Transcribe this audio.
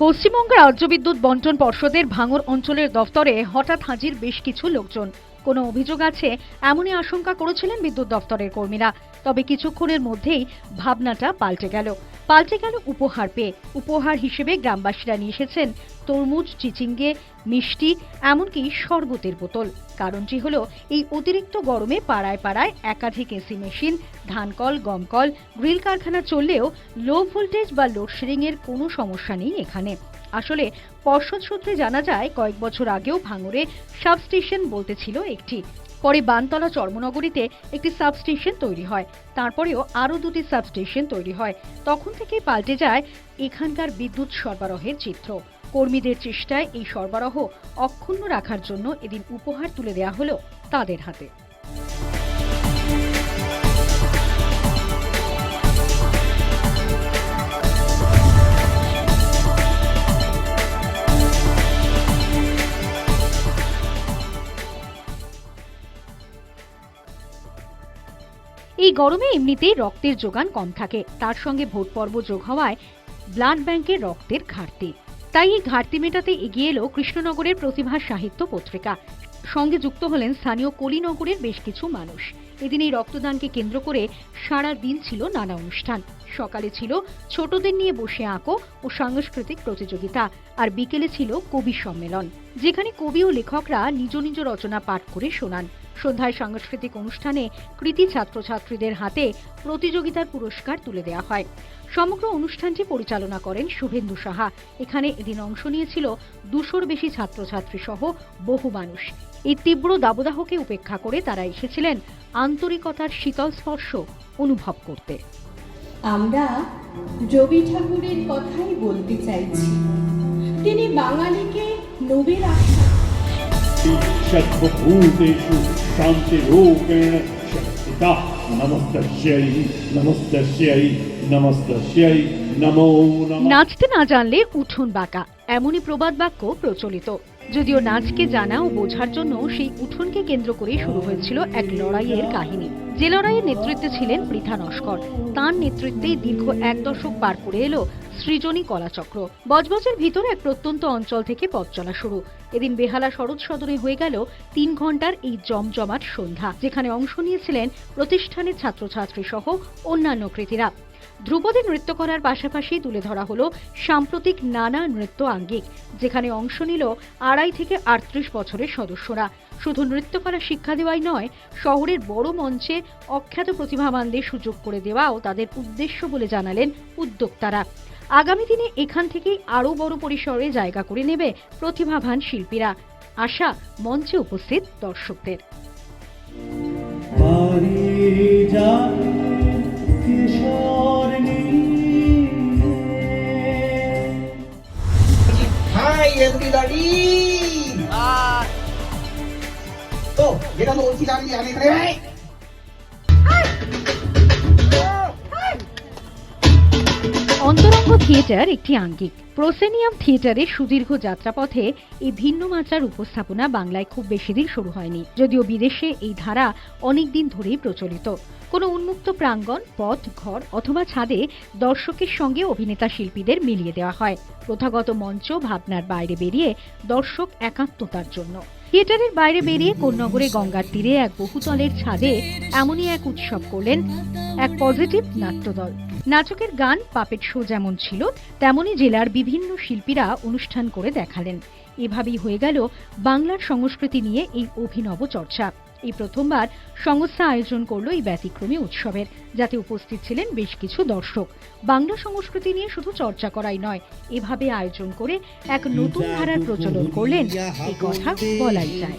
পশ্চিমবঙ্গ রাজ্য বিদ্যুৎ বন্টন পর্ষদের ভাঙর অঞ্চলের দফতরে হঠাৎ হাজির বেশ কিছু লোকজন। কোনো অভিযোগ আছে? এমনই আশঙ্কা করেছিলেন বিদ্যুৎ দফতরের কর্মীরা। তবে কিছুক্ষণের মধ্যেই ভাবনাটা পাল্টে গেল। পাল্টে গেল উপহার পেয়ে। উপহার হিসেবে গ্রামবাসীরা নিয়ে এসেছেন তরমুজ, চিচিঙ্গে, মিষ্টি, এমনকি শরবতের বোতল। কারণটি হলো এই অতিরিক্ত গরমে পাড়ায় পাড়ায় একাধিক এসি মেশিন, ধানকল, গমকল, গ্রিল কারখানা চললেও লো ভোল্টেজ বা লোডশেডিংয়ের কোনো সমস্যা নেই এখানে। আসলে পর্ষদ সূত্রে জানা যায়, কয়েক বছর আগেও ভাঙড়ে সাবস্টেশন বলতে ছিল একটি। পরে বানতলা চর্মনগরীতে একটি সাবস্টেশন তৈরি হয়। তারপরেও আরও দুটি সাবস্টেশন তৈরি হয়। তখন থেকেই পাল্টে যায় এখানকার বিদ্যুৎ সরবরাহের চিত্র। কর্মীদের চেষ্টায় এই সরবরাহ অক্ষুণ্ণ রাখার জন্য এদিন উপহার তুলে দেওয়া হলো তাদের হাতে। এই গরমে এমনিতেই রক্তের যোগান কম থাকে। তার সঙ্গে ভোট পর্ব যোগ হওয়ায় ব্লাড ব্যাংকের রক্তের ঘাটতি। তাই এই ঘাটতি মেটাতে এগিয়ে এলো কৃষ্ণনগরের প্রতিভা সাহিত্য পত্রিকা। সঙ্গে যুক্ত হলেন স্থানীয় কলিনগরের বেশ কিছু মানুষ। এদিন এই রক্তদানকে কেন্দ্র করে সারা দিন ছিল নানা অনুষ্ঠান। সকালে ছিল ছোটদের নিয়ে বসে আঁকো ও সাংস্কৃতিক প্রতিযোগিতা। আর বিকেলে ছিল কবি সম্মেলন। যেখানে কবি ও লেখকরা নিজ নিজ রচনা পাঠ করে শোনান। সন্ধ্যায় সাংস্কৃতিক অনুষ্ঠানে কৃতি ছাত্রছাত্রীদের হাতে প্রতিযোগিতার পুরস্কার তুলে দেওয়া হয়। সমগ্র অনুষ্ঠানটি পরিচালনা করেন শুভেন্দু সাহা। এখানে এদিন অংশ নিয়েছিল দুশোর বেশি ছাত্রছাত্রী সহ বহু মানুষ। এই তীব্র দাবদাহকে উপেক্ষা করে তারা এসেছিলেন আন্তরিকতার শীতল স্পর্শ অনুভব করতে। আমরা রবি ঠাকুরের কথাই বলতে চাইছি। তিনি বাঙালিকে নবীর নমো নাচতে না জানলে উঠুন বাঁকা, এমনই প্রবাদ বাক্য প্রচলিত। যদিও নাচকে জানা ও বোঝার জন্য সেই উঠোনকে কেন্দ্র করে শুরু হয়েছিল এক লড়াইয়ের কাহিনী। যে লড়াইয়ের নেতৃত্বে ছিলেন পৃথা নস্কর, তাঁর নেতৃত্বেই দীর্ঘ এক দশক পার করে এলো সৃজনী কলাচক্র। বজবজের ভিতরে এক প্রত্যন্ত অঞ্চল থেকে পথ চলা শুরু। এদিন বেহালা শরৎ সদনে হয়ে গেল তিন ঘণ্টার এই জমজমাট সন্ধ্যা, যেখানে অংশ নিয়েছিলেন প্রতিষ্ঠানের ছাত্রছাত্রী সহ অন্যান্য কৃতীরা। ধ্রুপদী নৃত্য করার পাশাপাশি তুলে ধরা হলো সাম্প্রতিক নানা নৃত্য আঙ্গিক, যেখানে অংশ নিল আড়াই থেকে আটত্রিশ বছরের সদস্যরা। শুধু নৃত্য করা শিক্ষা দেওয়াই নয়, শহরের বড় মঞ্চে অখ্যাত প্রতিভাবানদের সুযোগ করে দেওয়াও তাদের উদ্দেশ্য বলে জানালেন উদ্যোক্তারা। আগামী দিনে এখান থেকেই আরও বড় পরিসরে জায়গা করে নেবে প্রতিভাবান শিল্পীরা। আশা, মঞ্চে উপস্থিত দর্শকদের। एमपी हाँ। तो ये तो उल्टी लाने जाने खड़े हैं অন্তরঙ্গ থিয়েটার একটি আঙ্গিক। প্রোসেনিয়াম থিয়েটারের সুদীর্ঘ যাত্রাপথে এই ভিন্ন মাত্রার উপস্থাপনা বাংলায় খুব বেশি দিন শুরু হয়নি, যদিও বিদেশে এই ধারা অনেক দিন ধরেই প্রচলিত। কোনো উন্মুক্ত প্রাঙ্গণ, পথ, ঘর অথবা ছাদে দর্শকের সঙ্গে অভিনেতা শিল্পীদের মিলিয়ে দেওয়া হয়। প্রথাগত মঞ্চ ভাবনার বাইরে বেরিয়ে দর্শক একাত্মতার জন্য। থিয়েটারের বাইরে বেরিয়ে কোন্নগরে গঙ্গার তীরে এক বহুতলের ছাদে এমনই এক উৎসব করলেন এক পজিটিভ নাট্যদল। নাটকের গান পাপেট শো যেমন ছিল, তেমনি জেলার বিভিন্ন শিল্পীরা অনুষ্ঠান করে দেখালেন। এভাবেই হয়ে গেল বাংলার সংস্কৃতি নিয়ে এই অভিনব চর্চা। এই প্রথমবার সংস্থা আয়োজন করল এই ব্যতিক্রমী উৎসবের, যাতে উপস্থিত ছিলেন বেশ কিছু দর্শক। বাংলা সংস্কৃতি নিয়ে শুধু চর্চা করাই নয়, এভাবে আয়োজন করে এক নতুন ধারার প্রচলন করলেন এই কথা বলাই যায়।